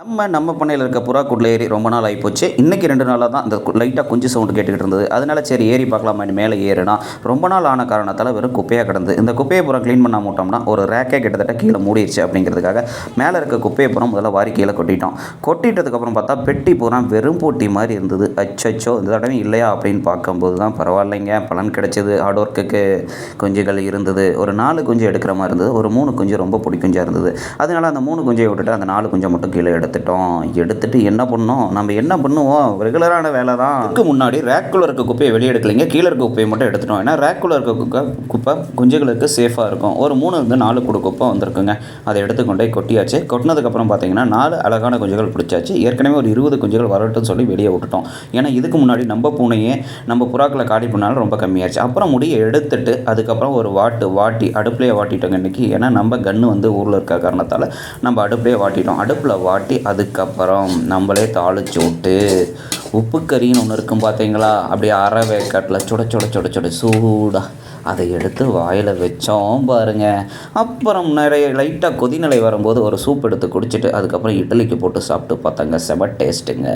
நம்ம நம்ம பண்ணையில் இருக்க புறாக்கூட்டில் ஏறி ரொம்ப நாள் ஆகிப்போச்சு இன்றைக்கி ரெண்டு நாளாக தான் அந்த லைட்டாக குஞ்சு சவுண்டு கேட்டுக்கிட்டு இருந்தது. அதனால சரி ஏறி பார்க்கலாமா மேலே ஏறுனா. ரொம்ப நாள் ஆன காரணத்தால் வெறும் குப்பையாக கிடந்து இந்த குப்பையை புறம் க்ளீன் பண்ண மூட்டோம்னா ஒரு ரேக்கே கிட்டத்தட்ட கீழே மூடிடுச்சு அப்படிங்கிறதுக்காக மேலே இருக்க குப்பையை புறம் முதல்ல வாரி கீழே கொட்டிட்டோம். கொட்டிட்டதுக்கப்புறம் பார்த்தா பெட்டி பூரா வெறும் போட்டி மாதிரி இருந்தது. அச்சோ இந்த தடவை இல்லையா அப்படின்னு பார்க்கும்போது தான் பரவாயில்லைங்க. பலன் கிடைச்சது. ஹார்ட் ஒர்க்குக்கு குஞ்சுகள் இருந்தது. ஒரு நாலு குஞ்சு எடுக்கிற மாதிரி இருந்தது. ஒரு மூணு குஞ்சு ரொம்ப பிடிக்குஞ்சாக இருந்தது. அதனால அந்த மூணு குஞ்சை விட்டுட்டு அந்த நாலு குஞ்சை மட்டும் கீழே எடுத்துட்டோம் எடுத்துட்டு என்ன பண்ணோம்? நம்ம என்ன பண்ணுவோம்? ரெகுலரான வேலை தான் அதுக்கு முன்னாடி ரேக்குள்ள இருக்க குப்பையை வெளியே எடுக்கலைங்க. கீழே இருக்க குப்பையை மட்டும் எடுத்துட்டோம். ஏன்னா ரேக்குள்ள இருக்க குப்பை குப்பை குஞ்சுகளுக்கு சேஃபாக இருக்கும். ஒரு மூணு இருந்து நாலு குடு குப்பை வந்திருக்குங்க. அதை எடுத்து கொண்டு போய் கொட்டியாச்சு. கொட்டினதுக்கப்புறம் பார்த்தீங்கன்னா நாலு அழகான குஞ்சுகள் பிடிச்சாச்சு. ஏற்கனவே ஒரு இருபது குஞ்சுகள் வரட்டும்னு சொல்லி வெளியே விட்டுட்டோம். ஏன்னா இதுக்கு முன்னாடி நம்ம பூனையே நம்ம புறாக்களை காடி பண்ணாலும் ரொம்ப கம்மியாச்சு. அப்புறம் முடியை எடுத்துட்டு அதுக்கப்புறம் ஒரு வாட்டு வாட்டி அடுப்புலேயே வாட்டிட்டோங்க இன்றைக்கி ஏன்னா நம்ம கன்று வந்து ஊரில் இருக்க காரணத்தால் நம்ம அடுப்புலேயே வாட்டிட்டோம். அடுப்பில் வாட்டி அதுக்கப்புறம் நம்மளே தாளிச்சு விட்டு உப்பு கறின்னு ஒன்று இருக்கும் பார்த்தீங்களா அப்படியே அரை வேக்காட்டில் சுட சுட சுட சுட சூடாக அதை எடுத்து வாயில் வச்சோம் பாருங்க. அப்புறம் நிறைய லைட்டாக கொதிநிலை வரும்போது ஒரு சூப் எடுத்து குடிச்சிட்டு அதுக்கப்புறம் இட்லிக்கு போட்டு சாப்பிட்டு பார்த்தாங்க செம டேஸ்ட்டுங்க